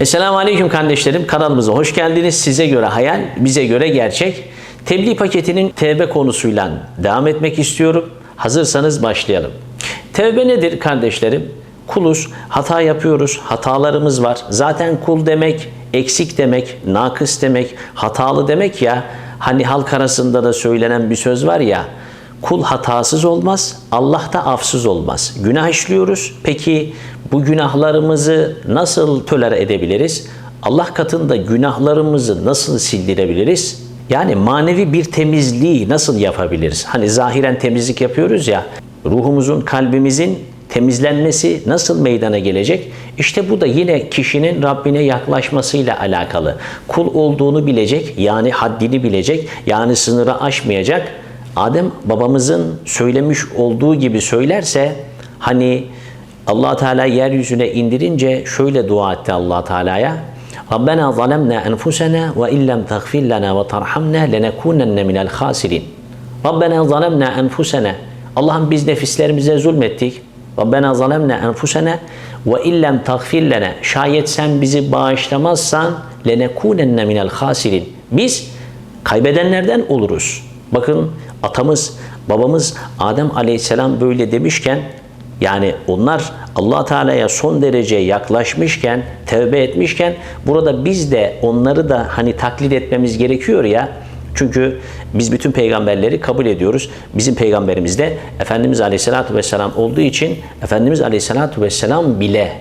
Esselamu Aleyküm kardeşlerim. Kanalımıza hoş geldiniz. Size göre hayal, bize göre gerçek. Tebliğ paketinin tevbe konusuyla devam etmek istiyorum. Hazırsanız başlayalım. Tevbe nedir kardeşlerim? Kuluz, hata yapıyoruz, hatalarımız var. Zaten kul demek, eksik demek, nakıs demek, hatalı demek ya. Hani halk arasında da söylenen bir söz var ya. Kul hatasız olmaz, Allah da afsız olmaz. Günah işliyoruz. Peki bu günahlarımızı nasıl tölere edebiliriz? Allah katında günahlarımızı nasıl sildirebiliriz? Yani manevi bir temizliği nasıl yapabiliriz? Hani zahiren temizlik yapıyoruz ya, ruhumuzun, kalbimizin temizlenmesi nasıl meydana gelecek? İşte bu da yine kişinin Rabbine yaklaşmasıyla alakalı. Kul olduğunu bilecek, yani haddini bilecek, yani sınırı aşmayacak. Adem babamızın söylemiş olduğu gibi söylerse hani Allah Teala yeryüzüne indirince şöyle dua etti Allah Teala'ya. Rabbena zalemna enfusena ve illem tagfir lana ve tarhamna lenekunenne minel khasirin. Rabbena zalemna enfusena. Allah'ım biz nefislerimize zulmettik. Rabbena zalemna enfusena ve illem tagfir lana. Şayet sen bizi bağışlamazsan lenekunenne minel khasirin. Biz kaybedenlerden oluruz. Bakın atamız, babamız Adem Aleyhisselam böyle demişken yani onlar allah Teala'ya son derece yaklaşmışken, tevbe etmişken burada biz de onları da hani taklit etmemiz gerekiyor ya. Çünkü biz bütün peygamberleri kabul ediyoruz. Bizim peygamberimiz de Efendimiz Aleyhisselatü Vesselam olduğu için Efendimiz Aleyhisselatü Vesselam bile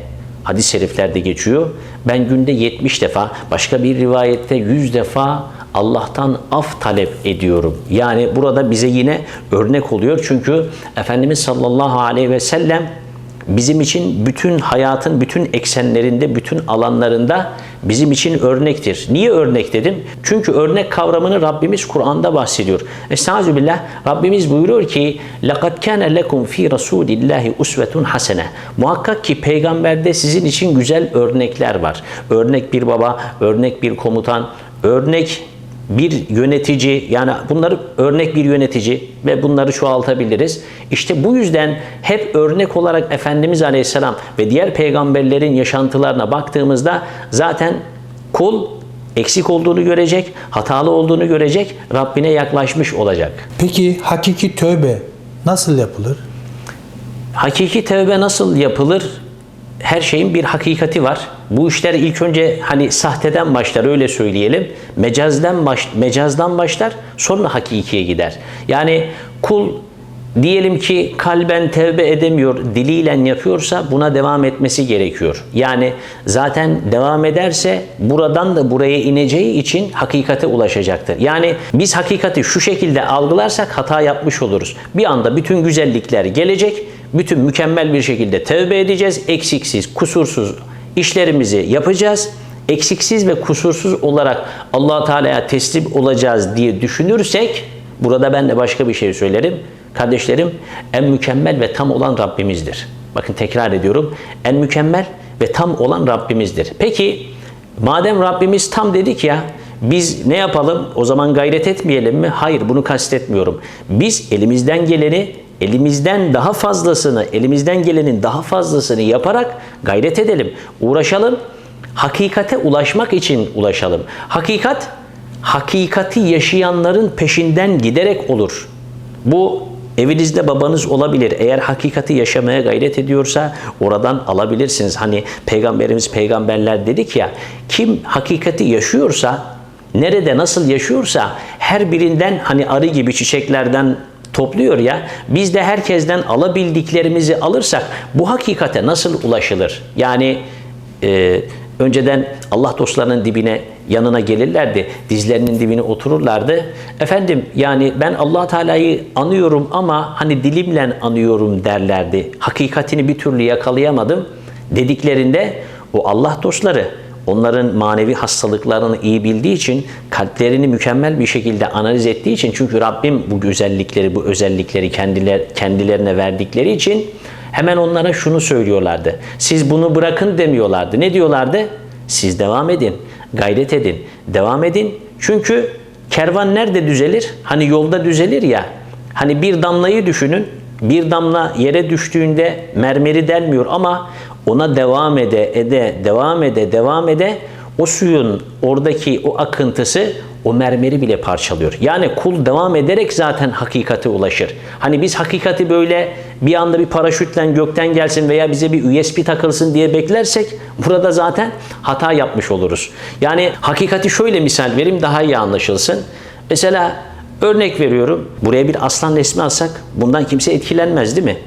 hadis-i şeriflerde geçiyor. Ben günde 70 defa, başka bir rivayette 100 defa Allah'tan af talep ediyorum. Yani burada bize yine örnek oluyor. Çünkü Efendimiz sallallahu aleyhi ve sellem bizim için bütün hayatın bütün eksenlerinde, bütün alanlarında bizim için örnektir. Niye örnek dedim? Çünkü örnek kavramını Rabbimiz Kur'an'da bahsediyor. Estağfirullah Rabbimiz buyuruyor ki لَقَدْ كَانَ لَكُمْ ف۪ي رَسُولِ اللّٰهِ اُسْوَةٌ حَسَنَةٌ Muhakkak ki peygamberde sizin için güzel örnekler var. Örnek bir baba, örnek bir komutan, örnek bir yönetici yani bunları örnek bir yönetici ve bunları çoğaltabiliriz. İşte bu yüzden hep örnek olarak Efendimiz Aleyhisselam ve diğer peygamberlerin yaşantılarına baktığımızda zaten kul eksik olduğunu görecek, hatalı olduğunu görecek, Rabbine yaklaşmış olacak. Peki hakiki tövbe nasıl yapılır? Hakiki tevbe nasıl yapılır? Her şeyin bir hakikati var. Bu işler ilk önce hani sahteden başlar öyle söyleyelim. Mecazdan baş, mecazdan başlar sonra hakikiye gider. Yani kul diyelim ki kalben tevbe edemiyor, diliyle yapıyorsa buna devam etmesi gerekiyor. Yani zaten devam ederse buradan da buraya ineceği için hakikate ulaşacaktır. Yani biz hakikati şu şekilde algılarsak hata yapmış oluruz. Bir anda bütün güzellikler gelecek, bütün mükemmel bir şekilde tevbe edeceğiz, eksiksiz, kusursuz işlerimizi yapacağız. Eksiksiz ve kusursuz olarak allah Teala'ya teslim olacağız diye düşünürsek, burada ben de başka bir şey söylerim. Kardeşlerim, en mükemmel ve tam olan Rabbimizdir. Bakın tekrar ediyorum. En mükemmel ve tam olan Rabbimizdir. Peki, madem Rabbimiz tam dedik ya, biz ne yapalım? O zaman gayret etmeyelim mi? Hayır, bunu kastetmiyorum. Biz elimizden geleni elimizden daha fazlasını, elimizden gelenin daha fazlasını yaparak gayret edelim. Uğraşalım. Hakikate ulaşmak için ulaşalım. Hakikat, hakikati yaşayanların peşinden giderek olur. Bu evinizde babanız olabilir. Eğer hakikati yaşamaya gayret ediyorsa oradan alabilirsiniz. Hani peygamberimiz peygamberler dedik ya, kim hakikati yaşıyorsa, nerede nasıl yaşıyorsa her birinden hani arı gibi çiçeklerden topluyor ya. Biz de herkesten alabildiklerimizi alırsak bu hakikate nasıl ulaşılır? Yani e, önceden Allah dostlarının dibine yanına gelirlerdi. Dizlerinin dibine otururlardı. Efendim yani ben Allah Teala'yı anıyorum ama hani dilimle anıyorum derlerdi. Hakikatini bir türlü yakalayamadım dediklerinde o Allah dostları onların manevi hastalıklarını iyi bildiği için, kalplerini mükemmel bir şekilde analiz ettiği için çünkü Rabbim bu güzellikleri, bu özellikleri kendiler, kendilerine verdikleri için hemen onlara şunu söylüyorlardı. Siz bunu bırakın demiyorlardı. Ne diyorlardı? Siz devam edin, gayret edin, devam edin. Çünkü kervan nerede düzelir? Hani yolda düzelir ya. Hani bir damlayı düşünün. Bir damla yere düştüğünde mermeri delmiyor ama ona devam ede, ede, devam ede, devam ede o suyun oradaki o akıntısı o mermeri bile parçalıyor. Yani kul devam ederek zaten hakikate ulaşır. Hani biz hakikati böyle bir anda bir paraşütle gökten gelsin veya bize bir USB takılsın diye beklersek burada zaten hata yapmış oluruz. Yani hakikati şöyle misal vereyim daha iyi anlaşılsın. Mesela örnek veriyorum. Buraya bir aslan resmi alsak bundan kimse etkilenmez değil mi?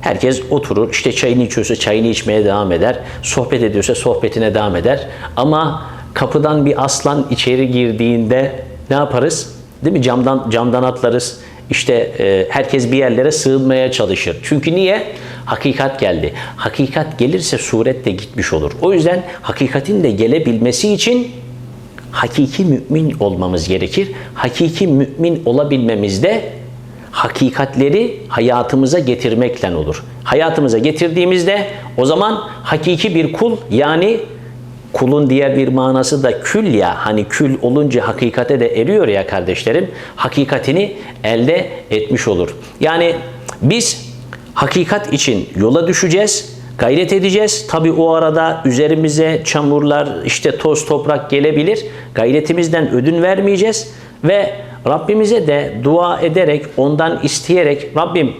Herkes oturur, işte çayını içiyorsa çayını içmeye devam eder, sohbet ediyorsa sohbetine devam eder. Ama kapıdan bir aslan içeri girdiğinde ne yaparız? Değil mi? Camdan camdan atlarız. İşte e, herkes bir yerlere sığınmaya çalışır. Çünkü niye? Hakikat geldi. Hakikat gelirse suret de gitmiş olur. O yüzden hakikatin de gelebilmesi için hakiki mümin olmamız gerekir. Hakiki mümin olabilmemizde hakikatleri hayatımıza getirmekle olur. Hayatımıza getirdiğimizde o zaman hakiki bir kul yani kulun diğer bir manası da kül ya hani kül olunca hakikate de eriyor ya kardeşlerim hakikatini elde etmiş olur. Yani biz hakikat için yola düşeceğiz gayret edeceğiz. Tabi o arada üzerimize çamurlar, işte toz toprak gelebilir. Gayretimizden ödün vermeyeceğiz ve Rabbimize de dua ederek, ondan isteyerek Rabbim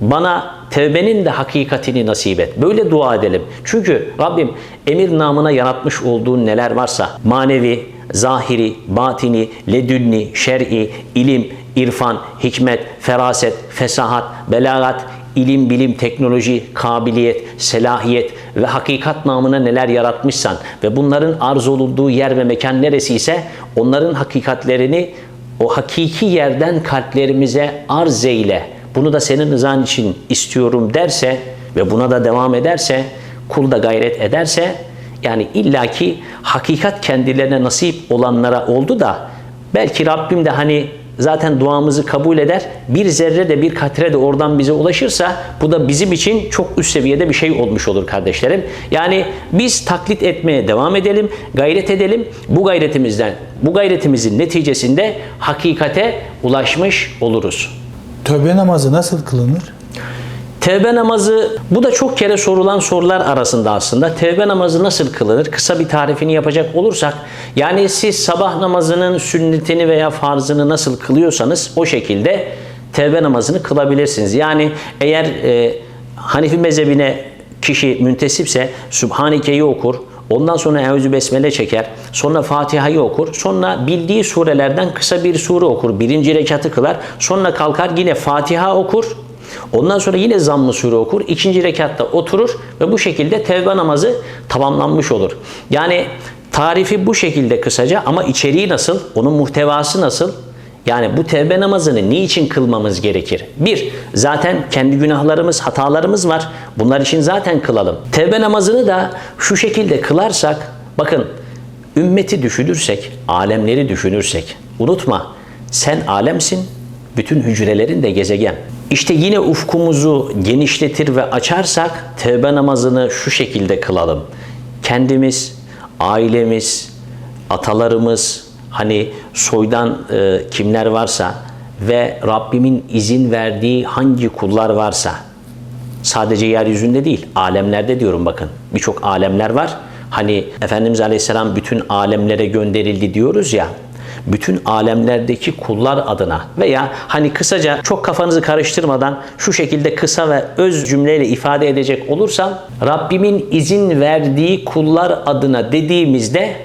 bana tevbenin de hakikatini nasip et. Böyle dua edelim. Çünkü Rabbim emir namına yaratmış olduğun neler varsa manevi, zahiri, batini, ledünni, şer'i, ilim, irfan, hikmet, feraset, fesahat, belagat, ilim, bilim, teknoloji, kabiliyet, selahiyet ve hakikat namına neler yaratmışsan ve bunların arz olunduğu yer ve mekan neresi ise onların hakikatlerini o hakiki yerden kalplerimize arz eyle. Bunu da senin rızan için istiyorum derse ve buna da devam ederse, kul da gayret ederse yani illaki hakikat kendilerine nasip olanlara oldu da belki Rabbim de hani zaten duamızı kabul eder. Bir zerre de bir katre de oradan bize ulaşırsa bu da bizim için çok üst seviyede bir şey olmuş olur kardeşlerim. Yani biz taklit etmeye devam edelim, gayret edelim. Bu gayretimizden, bu gayretimizin neticesinde hakikate ulaşmış oluruz. Tövbe namazı nasıl kılınır? Tevbe namazı bu da çok kere sorulan sorular arasında aslında. Tevbe namazı nasıl kılınır? Kısa bir tarifini yapacak olursak yani siz sabah namazının sünnetini veya farzını nasıl kılıyorsanız o şekilde tevbe namazını kılabilirsiniz. Yani eğer e, Hanifi mezhebine kişi müntesipse Sübhaneke'yi okur, Ondan sonra Eûzü Besmele çeker. Sonra Fatiha'yı okur. Sonra bildiği surelerden kısa bir sure okur. Birinci rekatı kılar. Sonra kalkar yine Fatiha okur. Ondan sonra yine zamm-ı sure okur. İkinci rekatta oturur ve bu şekilde tevbe namazı tamamlanmış olur. Yani tarifi bu şekilde kısaca ama içeriği nasıl? Onun muhtevası nasıl? Yani bu tevbe namazını niçin kılmamız gerekir? Bir, zaten kendi günahlarımız, hatalarımız var. Bunlar için zaten kılalım. Tevbe namazını da şu şekilde kılarsak, bakın ümmeti düşünürsek, alemleri düşünürsek, unutma sen alemsin, bütün hücrelerin de gezegen. İşte yine ufkumuzu genişletir ve açarsak tevbe namazını şu şekilde kılalım. Kendimiz, ailemiz, atalarımız, hani soydan e, kimler varsa ve Rabbimin izin verdiği hangi kullar varsa sadece yeryüzünde değil, alemlerde diyorum bakın. Birçok alemler var. Hani Efendimiz Aleyhisselam bütün alemlere gönderildi diyoruz ya bütün alemlerdeki kullar adına veya hani kısaca çok kafanızı karıştırmadan şu şekilde kısa ve öz cümleyle ifade edecek olursam Rabbimin izin verdiği kullar adına dediğimizde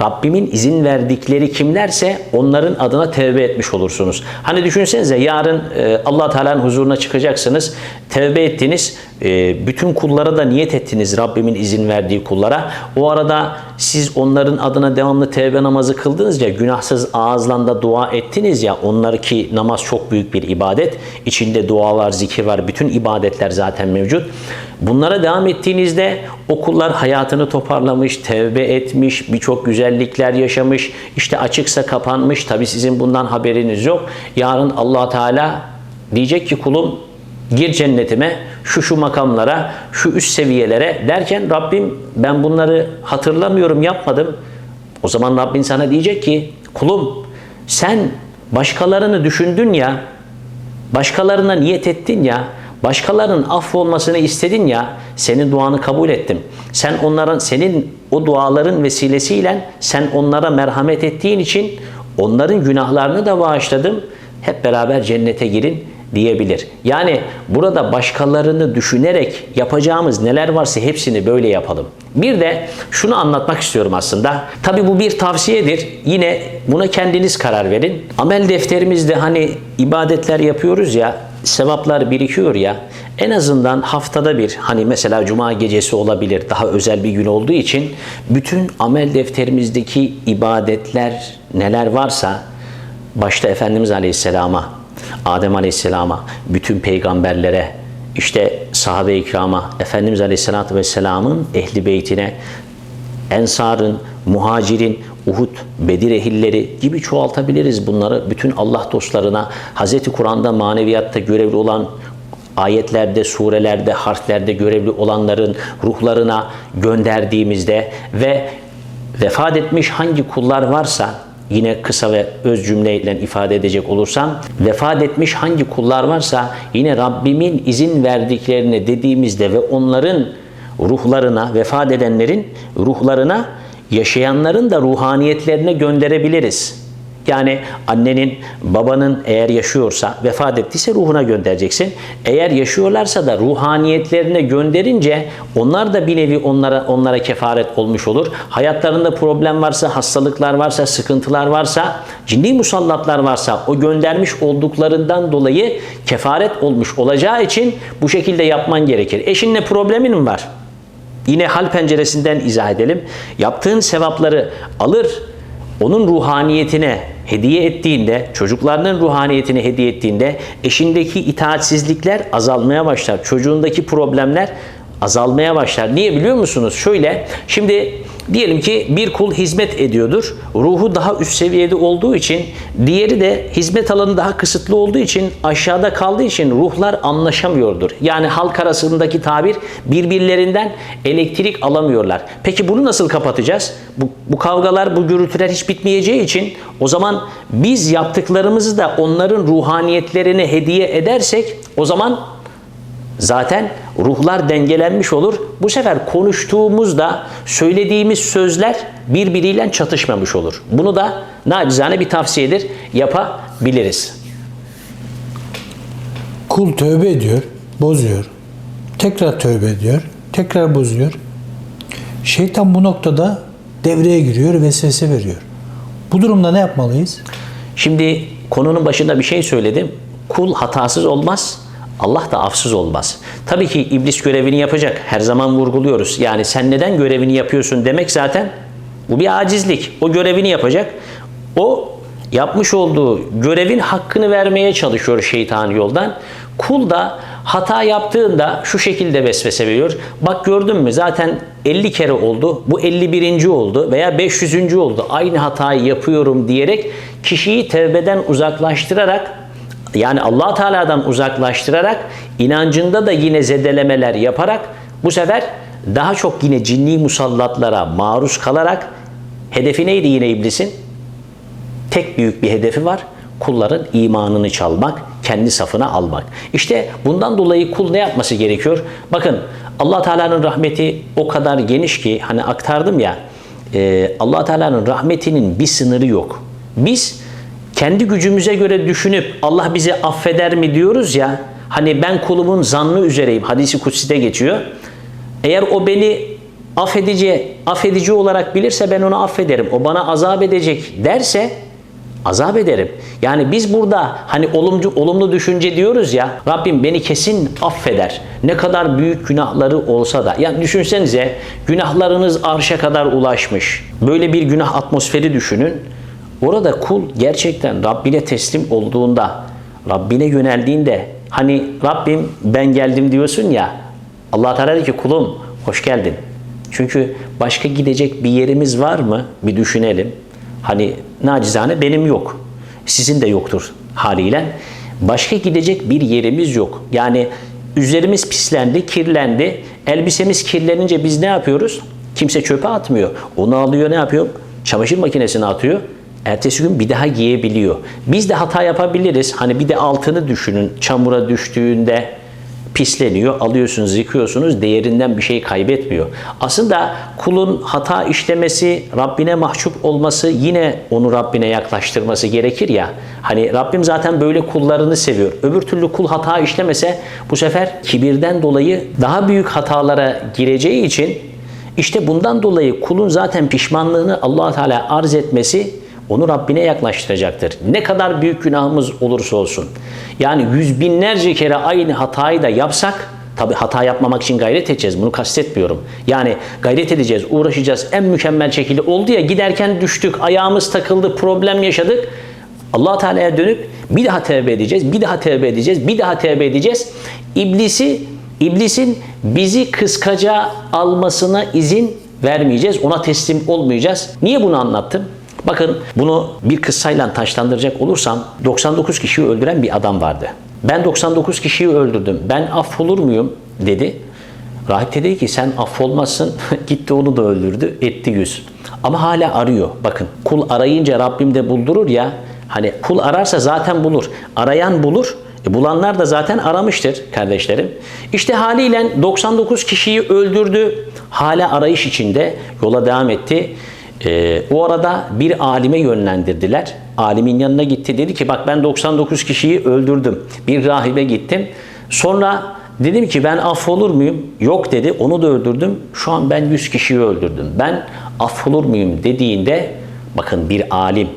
Rabbimin izin verdikleri kimlerse onların adına tevbe etmiş olursunuz. Hani düşünsenize yarın e, Allah Teala'nın huzuruna çıkacaksınız. Tevbe ettiniz. E, bütün kullara da niyet ettiniz Rabbimin izin verdiği kullara. O arada siz onların adına devamlı tevbe namazı kıldınız ya günahsız ağızla da dua ettiniz ya onlar ki namaz çok büyük bir ibadet. İçinde dua var, zikir var. Bütün ibadetler zaten mevcut. Bunlara devam ettiğinizde o kullar hayatını toparlamış, tevbe etmiş, birçok güzellikler yaşamış. İşte açıksa kapanmış. Tabi sizin bundan haberiniz yok. Yarın allah Teala diyecek ki kulum gir cennetime şu şu makamlara, şu üst seviyelere derken Rabbim ben bunları hatırlamıyorum, yapmadım. O zaman Rabbin sana diyecek ki kulum sen başkalarını düşündün ya, başkalarına niyet ettin ya, Başkalarının affolmasını istedin ya, senin duanı kabul ettim. Sen onların, senin o duaların vesilesiyle sen onlara merhamet ettiğin için onların günahlarını da bağışladım. Hep beraber cennete girin diyebilir. Yani burada başkalarını düşünerek yapacağımız neler varsa hepsini böyle yapalım. Bir de şunu anlatmak istiyorum aslında. Tabi bu bir tavsiyedir. Yine buna kendiniz karar verin. Amel defterimizde hani ibadetler yapıyoruz ya, sevaplar birikiyor ya. En azından haftada bir hani mesela cuma gecesi olabilir daha özel bir gün olduğu için bütün amel defterimizdeki ibadetler neler varsa başta Efendimiz Aleyhisselam'a, Adem Aleyhisselam'a, bütün peygamberlere, işte sahabe-i kirama, Efendimiz Aleyhisselatü Vesselam'ın ehli beytine, Ensar'ın, Muhacirin, Uhud, Bedir ehilleri gibi çoğaltabiliriz bunları. Bütün Allah dostlarına, Hz. Kur'an'da maneviyatta görevli olan ayetlerde, surelerde, harflerde görevli olanların ruhlarına gönderdiğimizde ve vefat etmiş hangi kullar varsa yine kısa ve öz cümleyle ifade edecek olursam vefat etmiş hangi kullar varsa yine Rabbimin izin verdiklerini dediğimizde ve onların ruhlarına vefat edenlerin ruhlarına yaşayanların da ruhaniyetlerine gönderebiliriz. Yani annenin, babanın eğer yaşıyorsa, vefat ettiyse ruhuna göndereceksin. Eğer yaşıyorlarsa da ruhaniyetlerine gönderince onlar da bir nevi onlara onlara kefaret olmuş olur. Hayatlarında problem varsa, hastalıklar varsa, sıkıntılar varsa, cinni musallatlar varsa o göndermiş olduklarından dolayı kefaret olmuş olacağı için bu şekilde yapman gerekir. Eşinle problemin mi var? Yine hal penceresinden izah edelim. Yaptığın sevapları alır, onun ruhaniyetine hediye ettiğinde, çocuklarının ruhaniyetine hediye ettiğinde eşindeki itaatsizlikler azalmaya başlar. Çocuğundaki problemler azalmaya başlar. Niye biliyor musunuz? Şöyle, şimdi diyelim ki bir kul hizmet ediyordur. Ruhu daha üst seviyede olduğu için, diğeri de hizmet alanı daha kısıtlı olduğu için, aşağıda kaldığı için ruhlar anlaşamıyordur. Yani halk arasındaki tabir birbirlerinden elektrik alamıyorlar. Peki bunu nasıl kapatacağız? Bu, bu kavgalar, bu gürültüler hiç bitmeyeceği için o zaman biz yaptıklarımızı da onların ruhaniyetlerine hediye edersek o zaman Zaten ruhlar dengelenmiş olur. Bu sefer konuştuğumuzda söylediğimiz sözler birbiriyle çatışmamış olur. Bunu da nacizane bir tavsiyedir. Yapabiliriz. Kul tövbe ediyor, bozuyor. Tekrar tövbe ediyor, tekrar bozuyor. Şeytan bu noktada devreye giriyor, vesvese veriyor. Bu durumda ne yapmalıyız? Şimdi konunun başında bir şey söyledim. Kul hatasız olmaz. Allah da afsız olmaz. Tabii ki iblis görevini yapacak. Her zaman vurguluyoruz. Yani sen neden görevini yapıyorsun demek zaten bu bir acizlik. O görevini yapacak. O yapmış olduğu görevin hakkını vermeye çalışıyor şeytan yoldan. Kul da hata yaptığında şu şekilde vesvese veriyor. Bak gördün mü zaten 50 kere oldu. Bu 51. oldu veya 500. oldu. Aynı hatayı yapıyorum diyerek kişiyi tevbeden uzaklaştırarak yani allah Teala'dan uzaklaştırarak inancında da yine zedelemeler yaparak bu sefer daha çok yine cinni musallatlara maruz kalarak hedefi neydi yine iblisin? Tek büyük bir hedefi var. Kulların imanını çalmak, kendi safına almak. İşte bundan dolayı kul ne yapması gerekiyor? Bakın allah Teala'nın rahmeti o kadar geniş ki hani aktardım ya allah Teala'nın rahmetinin bir sınırı yok. Biz kendi gücümüze göre düşünüp Allah bizi affeder mi diyoruz ya hani ben kulumun zannı üzereyim hadisi kutside geçiyor. Eğer o beni affedici, affedici olarak bilirse ben onu affederim. O bana azap edecek derse azap ederim. Yani biz burada hani olumlu, olumlu düşünce diyoruz ya Rabbim beni kesin affeder. Ne kadar büyük günahları olsa da. Yani düşünsenize günahlarınız arşa kadar ulaşmış. Böyle bir günah atmosferi düşünün. Orada kul gerçekten Rabbine teslim olduğunda, Rabbine yöneldiğinde hani Rabbim ben geldim diyorsun ya Allah Teala diyor ki kulum hoş geldin. Çünkü başka gidecek bir yerimiz var mı? Bir düşünelim. Hani nacizane benim yok. Sizin de yoktur haliyle. Başka gidecek bir yerimiz yok. Yani üzerimiz pislendi, kirlendi. Elbisemiz kirlenince biz ne yapıyoruz? Kimse çöpe atmıyor. Onu alıyor ne yapıyor? Çamaşır makinesine atıyor. Ertesi gün bir daha giyebiliyor. Biz de hata yapabiliriz. Hani bir de altını düşünün. Çamura düştüğünde pisleniyor. Alıyorsunuz, yıkıyorsunuz. Değerinden bir şey kaybetmiyor. Aslında kulun hata işlemesi, Rabbine mahcup olması yine onu Rabbine yaklaştırması gerekir ya. Hani Rabbim zaten böyle kullarını seviyor. Öbür türlü kul hata işlemese bu sefer kibirden dolayı daha büyük hatalara gireceği için işte bundan dolayı kulun zaten pişmanlığını allah Teala arz etmesi onu Rabbine yaklaştıracaktır. Ne kadar büyük günahımız olursa olsun. Yani yüz binlerce kere aynı hatayı da yapsak Tabi hata yapmamak için gayret edeceğiz. Bunu kastetmiyorum. Yani gayret edeceğiz, uğraşacağız. En mükemmel şekilde oldu ya giderken düştük, ayağımız takıldı, problem yaşadık. allah Teala'ya dönüp bir daha tevbe edeceğiz, bir daha tevbe edeceğiz, bir daha tevbe edeceğiz. İblisi, iblisin bizi kıskaca almasına izin vermeyeceğiz. Ona teslim olmayacağız. Niye bunu anlattım? Bakın bunu bir kıssayla taşlandıracak olursam 99 kişiyi öldüren bir adam vardı. Ben 99 kişiyi öldürdüm. Ben affolur muyum? dedi. Rahip de dedi ki sen affolmazsın. Gitti onu da öldürdü. Etti yüz. Ama hala arıyor. Bakın kul arayınca Rabbim de buldurur ya. Hani kul ararsa zaten bulur. Arayan bulur. E bulanlar da zaten aramıştır kardeşlerim. İşte haliyle 99 kişiyi öldürdü. Hala arayış içinde yola devam etti. Ee, o arada bir alime yönlendirdiler. Alimin yanına gitti. Dedi ki bak ben 99 kişiyi öldürdüm. Bir rahibe gittim. Sonra dedim ki ben affolur muyum? Yok dedi. Onu da öldürdüm. Şu an ben 100 kişiyi öldürdüm. Ben affolur muyum dediğinde bakın bir alim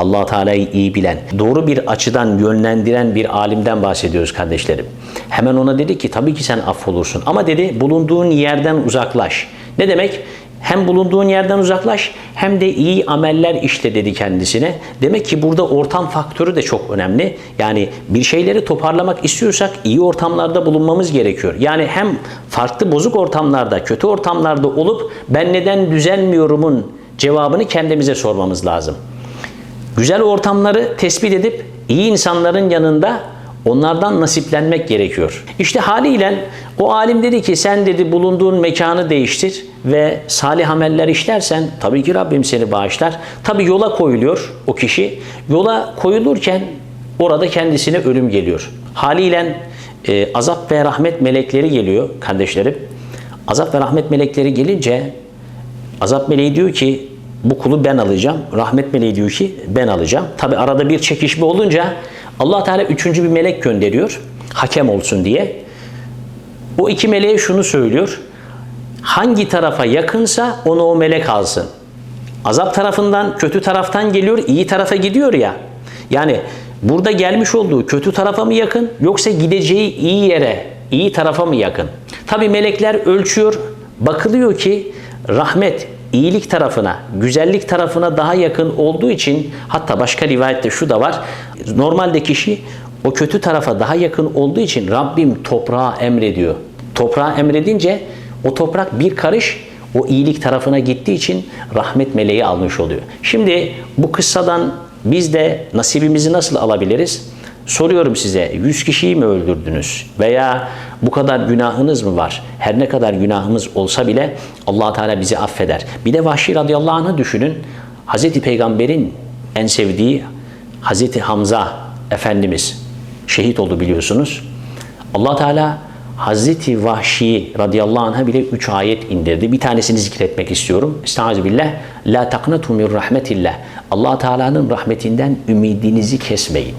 allah Teala'yı iyi bilen, doğru bir açıdan yönlendiren bir alimden bahsediyoruz kardeşlerim. Hemen ona dedi ki tabii ki sen affolursun ama dedi bulunduğun yerden uzaklaş. Ne demek? Hem bulunduğun yerden uzaklaş hem de iyi ameller işle dedi kendisine. Demek ki burada ortam faktörü de çok önemli. Yani bir şeyleri toparlamak istiyorsak iyi ortamlarda bulunmamız gerekiyor. Yani hem farklı bozuk ortamlarda, kötü ortamlarda olup ben neden düzelmiyorumun cevabını kendimize sormamız lazım. Güzel ortamları tespit edip iyi insanların yanında onlardan nasiplenmek gerekiyor. İşte haliyle o alim dedi ki sen dedi bulunduğun mekanı değiştir ve salih ameller işlersen tabii ki Rabbim seni bağışlar. Tabii yola koyuluyor o kişi. Yola koyulurken orada kendisine ölüm geliyor. Haliyle e, azap ve rahmet melekleri geliyor kardeşlerim. Azap ve rahmet melekleri gelince azap meleği diyor ki bu kulu ben alacağım. Rahmet meleği diyor ki ben alacağım. Tabi arada bir çekişme olunca allah Teala üçüncü bir melek gönderiyor. Hakem olsun diye. O iki meleğe şunu söylüyor. Hangi tarafa yakınsa onu o melek alsın. Azap tarafından, kötü taraftan geliyor, iyi tarafa gidiyor ya. Yani burada gelmiş olduğu kötü tarafa mı yakın yoksa gideceği iyi yere, iyi tarafa mı yakın? Tabi melekler ölçüyor. Bakılıyor ki rahmet, iyilik tarafına, güzellik tarafına daha yakın olduğu için hatta başka rivayette şu da var. Normalde kişi o kötü tarafa daha yakın olduğu için Rabbim toprağa emrediyor. Toprağa emredince o toprak bir karış o iyilik tarafına gittiği için rahmet meleği almış oluyor. Şimdi bu kıssadan biz de nasibimizi nasıl alabiliriz? Soruyorum size 100 kişiyi mi öldürdünüz? Veya bu kadar günahınız mı var? Her ne kadar günahımız olsa bile allah Teala bizi affeder. Bir de Vahşi radıyallahu anh'ı düşünün. Hazreti Peygamber'in en sevdiği Hazreti Hamza Efendimiz şehit oldu biliyorsunuz. allah Teala Hazreti Vahşi radıyallahu anh'a bile üç ayet indirdi. Bir tanesini zikretmek istiyorum. Estağfirullah. La taqnatu min rahmetillah. Allah Teala'nın rahmetinden ümidinizi kesmeyin.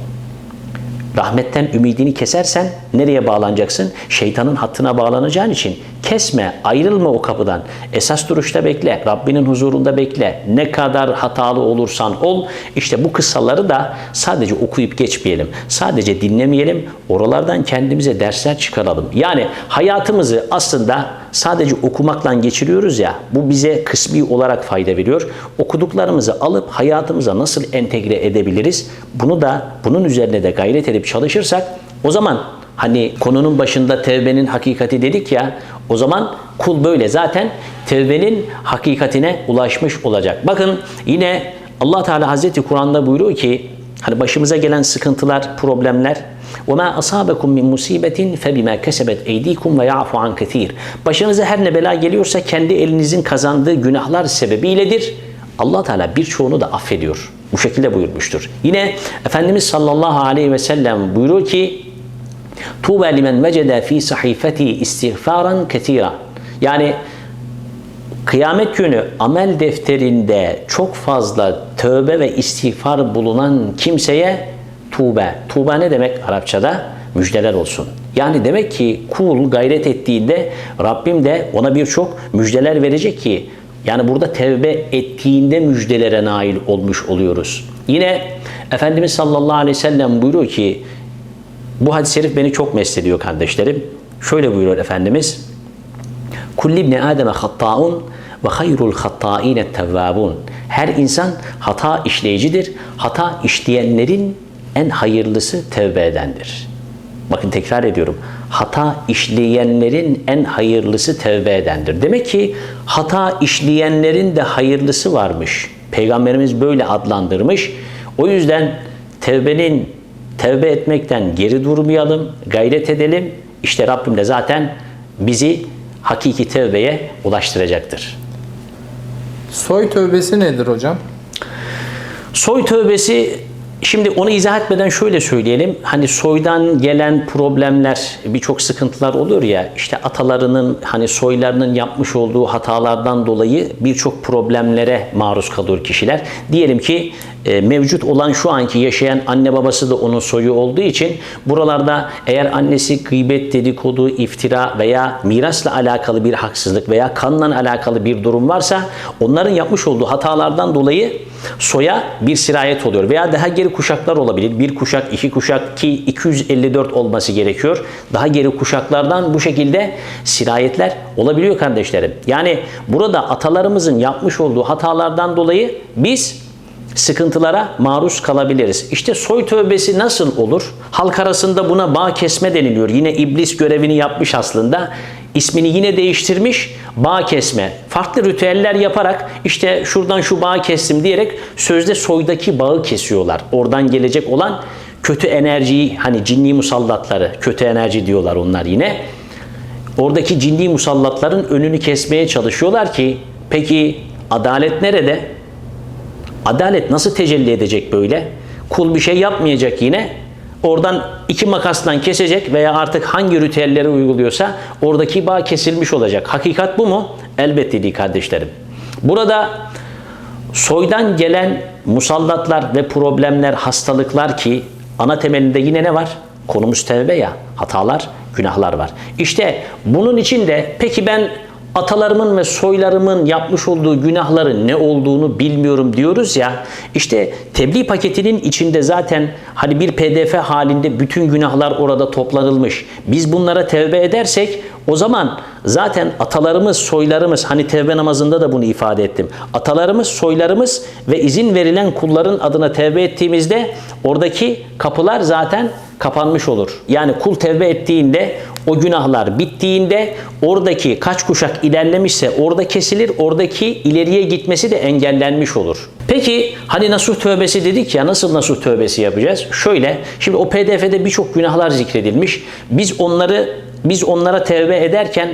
Rahmetten ümidini kesersen nereye bağlanacaksın? Şeytanın hattına bağlanacağın için kesme, ayrılma o kapıdan. Esas duruşta bekle, Rabbinin huzurunda bekle. Ne kadar hatalı olursan ol. İşte bu kıssaları da sadece okuyup geçmeyelim. Sadece dinlemeyelim. Oralardan kendimize dersler çıkaralım. Yani hayatımızı aslında sadece okumakla geçiriyoruz ya. Bu bize kısmi olarak fayda veriyor. Okuduklarımızı alıp hayatımıza nasıl entegre edebiliriz? Bunu da bunun üzerine de gayret edip çalışırsak o zaman hani konunun başında tevbenin hakikati dedik ya o zaman kul böyle zaten tevbenin hakikatine ulaşmış olacak. Bakın yine Allah Teala Hazreti Kur'an'da buyuruyor ki hani başımıza gelen sıkıntılar, problemler وَمَا أَصَابَكُمْ مِنْ مُسِيبَةٍ فَبِمَا كَسَبَتْ اَيْد۪يكُمْ وَيَعْفُ عَنْ كَثِيرٍ Başınıza her ne bela geliyorsa kendi elinizin kazandığı günahlar sebebiyledir. Allah Teala birçoğunu da affediyor. Bu şekilde buyurmuştur. Yine Efendimiz sallallahu aleyhi ve sellem buyuruyor ki Tuğbe limen vecede fi sahifeti istiğfaran ketira. Yani kıyamet günü amel defterinde çok fazla tövbe ve istiğfar bulunan kimseye tuğbe. Tuğbe ne demek Arapçada? Müjdeler olsun. Yani demek ki kul gayret ettiğinde Rabbim de ona birçok müjdeler verecek ki yani burada tevbe ettiğinde müjdelere nail olmuş oluyoruz. Yine Efendimiz sallallahu aleyhi ve sellem buyuruyor ki bu hadis-i şerif beni çok mest ediyor kardeşlerim. Şöyle buyuruyor Efendimiz. Kulli ibni Adem'e hatta'un ve hayrul hatta'ine tevvabun. Her insan hata işleyicidir. Hata işleyenlerin en hayırlısı tevbe edendir. Bakın tekrar ediyorum. Hata işleyenlerin en hayırlısı tevbe edendir. Demek ki hata işleyenlerin de hayırlısı varmış. Peygamberimiz böyle adlandırmış. O yüzden tevbenin tevbe etmekten geri durmayalım, gayret edelim. İşte Rabbim de zaten bizi hakiki tevbeye ulaştıracaktır. Soy tövbesi nedir hocam? Soy tövbesi şimdi onu izah etmeden şöyle söyleyelim. Hani soydan gelen problemler, birçok sıkıntılar olur ya. işte atalarının hani soylarının yapmış olduğu hatalardan dolayı birçok problemlere maruz kalıyor kişiler. Diyelim ki e, mevcut olan şu anki yaşayan anne babası da onun soyu olduğu için buralarda eğer annesi gıybet, dedikodu, iftira veya mirasla alakalı bir haksızlık veya kanla alakalı bir durum varsa onların yapmış olduğu hatalardan dolayı soya bir sirayet oluyor veya daha geri kuşaklar olabilir. Bir kuşak, iki kuşak ki 254 olması gerekiyor. Daha geri kuşaklardan bu şekilde sirayetler olabiliyor kardeşlerim. Yani burada atalarımızın yapmış olduğu hatalardan dolayı biz sıkıntılara maruz kalabiliriz. İşte soy tövbesi nasıl olur? Halk arasında buna bağ kesme deniliyor. Yine iblis görevini yapmış aslında. İsmini yine değiştirmiş. Bağ kesme. Farklı ritüeller yaparak işte şuradan şu bağı kestim diyerek sözde soydaki bağı kesiyorlar. Oradan gelecek olan kötü enerjiyi hani cinni musallatları, kötü enerji diyorlar onlar yine. Oradaki cinni musallatların önünü kesmeye çalışıyorlar ki peki adalet nerede? Adalet nasıl tecelli edecek böyle? Kul bir şey yapmayacak yine. Oradan iki makasla kesecek veya artık hangi ritüelleri uyguluyorsa oradaki bağ kesilmiş olacak. Hakikat bu mu? Elbette değil kardeşlerim. Burada soydan gelen musallatlar ve problemler, hastalıklar ki ana temelinde yine ne var? Konumuz tevbe ya. Hatalar, günahlar var. İşte bunun için de peki ben atalarımın ve soylarımın yapmış olduğu günahların ne olduğunu bilmiyorum diyoruz ya. İşte tebliğ paketinin içinde zaten hani bir pdf halinde bütün günahlar orada toplanılmış. Biz bunlara tevbe edersek o zaman zaten atalarımız, soylarımız hani tevbe namazında da bunu ifade ettim. Atalarımız, soylarımız ve izin verilen kulların adına tevbe ettiğimizde oradaki kapılar zaten kapanmış olur. Yani kul tevbe ettiğinde o günahlar bittiğinde oradaki kaç kuşak ilerlemişse orada kesilir, oradaki ileriye gitmesi de engellenmiş olur. Peki hani nasuh tövbesi dedik ya nasıl nasuh tövbesi yapacağız? Şöyle şimdi o pdf'de birçok günahlar zikredilmiş. Biz onları biz onlara tevbe ederken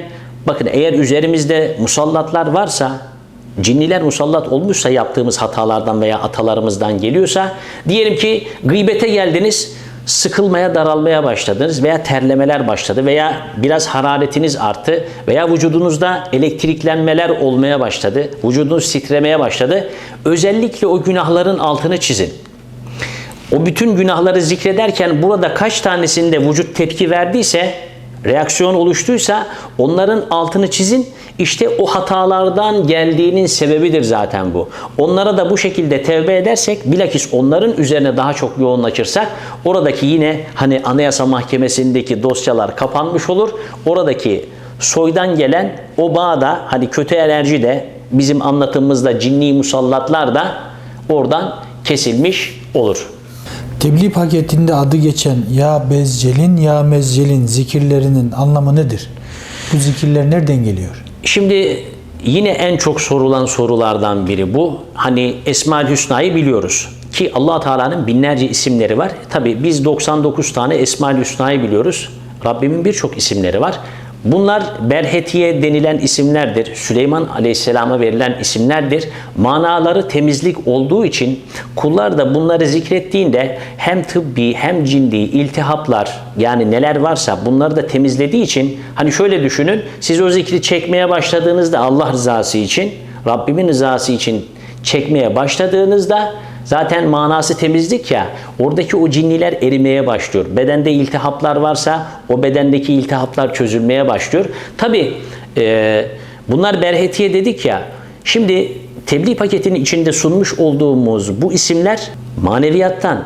bakın eğer üzerimizde musallatlar varsa cinniler musallat olmuşsa yaptığımız hatalardan veya atalarımızdan geliyorsa diyelim ki gıybete geldiniz sıkılmaya, daralmaya başladınız veya terlemeler başladı veya biraz hararetiniz arttı veya vücudunuzda elektriklenmeler olmaya başladı. Vücudunuz titremeye başladı. Özellikle o günahların altını çizin. O bütün günahları zikrederken burada kaç tanesinde vücut tepki verdiyse, reaksiyon oluştuysa onların altını çizin. İşte o hatalardan geldiğinin sebebidir zaten bu. Onlara da bu şekilde tevbe edersek, bilakis onların üzerine daha çok yoğunlaşırsak, oradaki yine hani Anayasa Mahkemesi'ndeki dosyalar kapanmış olur. Oradaki soydan gelen o bağda hani kötü enerji de bizim anlatımımızda cinni musallatlar da oradan kesilmiş olur. Tebliğ paketinde adı geçen Ya Bezcel'in Ya Mezcel'in zikirlerinin anlamı nedir? Bu zikirler nereden geliyor? Şimdi yine en çok sorulan sorulardan biri bu. Hani Esmaül Hüsna'yı biliyoruz ki Allah Teala'nın binlerce isimleri var. Tabi biz 99 tane Esmaül Hüsna'yı biliyoruz. Rabbimin birçok isimleri var. Bunlar Berhetiye denilen isimlerdir. Süleyman Aleyhisselam'a verilen isimlerdir. Manaları temizlik olduğu için kullar da bunları zikrettiğinde hem tıbbi hem cindi iltihaplar yani neler varsa bunları da temizlediği için hani şöyle düşünün siz o zikri çekmeye başladığınızda Allah rızası için Rabbimin rızası için çekmeye başladığınızda Zaten manası temizlik ya. Oradaki o cinniler erimeye başlıyor. Bedende iltihaplar varsa o bedendeki iltihaplar çözülmeye başlıyor. Tabi bunlar berhetiye dedik ya. Şimdi tebliğ paketinin içinde sunmuş olduğumuz bu isimler maneviyattan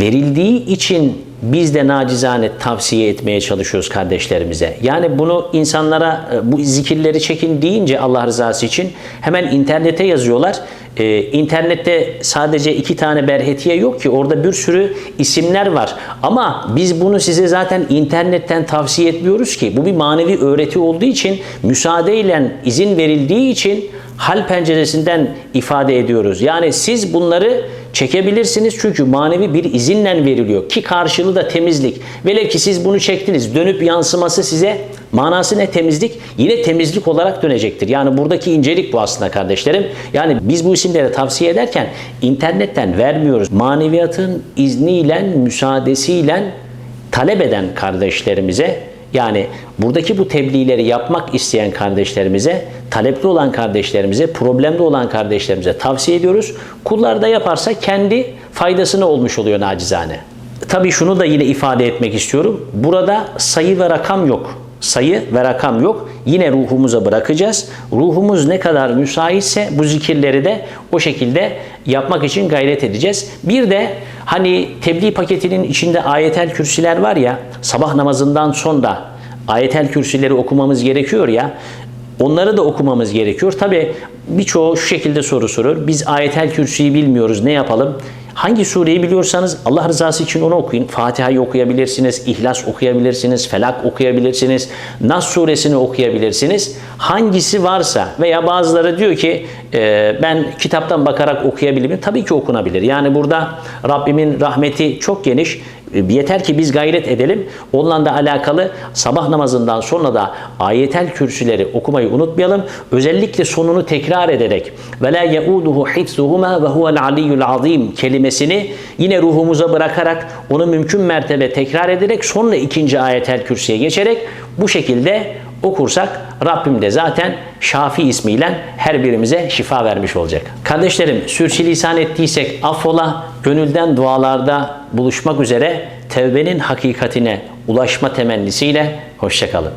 verildiği için biz de nacizane tavsiye etmeye çalışıyoruz kardeşlerimize. Yani bunu insanlara e, bu zikirleri çekin deyince Allah rızası için hemen internete yazıyorlar. Ee, internette sadece iki tane berhetiye yok ki orada bir sürü isimler var. Ama biz bunu size zaten internetten tavsiye etmiyoruz ki. Bu bir manevi öğreti olduğu için müsaadeyle izin verildiği için hal penceresinden ifade ediyoruz. Yani siz bunları çekebilirsiniz çünkü manevi bir izinle veriliyor ki karşılığı da temizlik. Velev ki siz bunu çektiniz dönüp yansıması size manası ne temizlik? Yine temizlik olarak dönecektir. Yani buradaki incelik bu aslında kardeşlerim. Yani biz bu isimleri tavsiye ederken internetten vermiyoruz. Maneviyatın izniyle, müsaadesiyle talep eden kardeşlerimize yani buradaki bu tebliğleri yapmak isteyen kardeşlerimize, talepli olan kardeşlerimize, problemli olan kardeşlerimize tavsiye ediyoruz. Kullar da yaparsa kendi faydasına olmuş oluyor nacizane. Tabii şunu da yine ifade etmek istiyorum. Burada sayı ve rakam yok. Sayı ve rakam yok. Yine ruhumuza bırakacağız. Ruhumuz ne kadar müsaitse bu zikirleri de o şekilde yapmak için gayret edeceğiz. Bir de hani tebliğ paketinin içinde ayetel kürsüler var ya sabah namazından sonra ayetel kürsüleri okumamız gerekiyor ya Onları da okumamız gerekiyor. Tabi birçoğu şu şekilde soru sorur. Biz ayetel kürsüyü bilmiyoruz. Ne yapalım? Hangi sureyi biliyorsanız Allah rızası için onu okuyun. Fatiha'yı okuyabilirsiniz, İhlas okuyabilirsiniz, Felak okuyabilirsiniz, Nas suresini okuyabilirsiniz. Hangisi varsa veya bazıları diyor ki e, ben kitaptan bakarak okuyabilirim. Tabii ki okunabilir. Yani burada Rabbimin rahmeti çok geniş. E, Yeter ki biz gayret edelim. Onunla da alakalı sabah namazından sonra da ayetel kürsüleri okumayı unutmayalım. Özellikle sonunu tekrar ederek ve la yauduhu hifzuhuma ve huvel aliyyul azim kelimesini yine ruhumuza bırakarak onu mümkün mertebe tekrar ederek sonra ikinci ayetel kürsüye geçerek bu şekilde okursak Rabbim de zaten Şafi ismiyle her birimize şifa vermiş olacak. Kardeşlerim sürçülisan ettiysek affola gönülden dualarda buluşmak üzere tevbenin hakikatine ulaşma temennisiyle hoşçakalın.